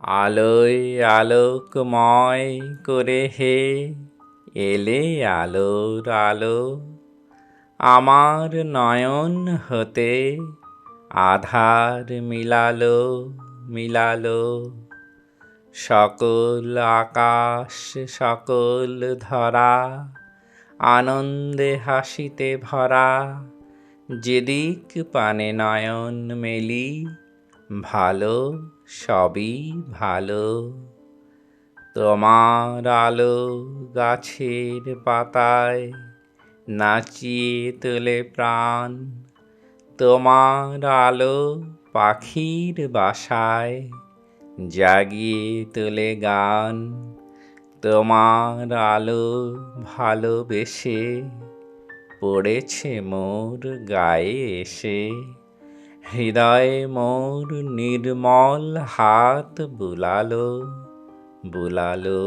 আলোয় আলোকময় করে হে, এলে আলোর আলো। আমার নয়ন হতে আধার মিলালো মিলালো। সকল আকাশ, সকল ধরা, আনন্দে হাসিতে ভরা, যেদিক পানে নয়ন মেলি ভালো, সবই ভালো। তোমার আলো গাছের পাতায় নাচিয়ে তোলে প্রাণ। তোমার আলো পাখির বাসায় জাগিয়ে তোলে গান। তোমার আলো ভালোবেসে পড়েছে মোর গায়ে এসে। হৃদয়ে মোর নির্মল হাত বুলালো বুলালো।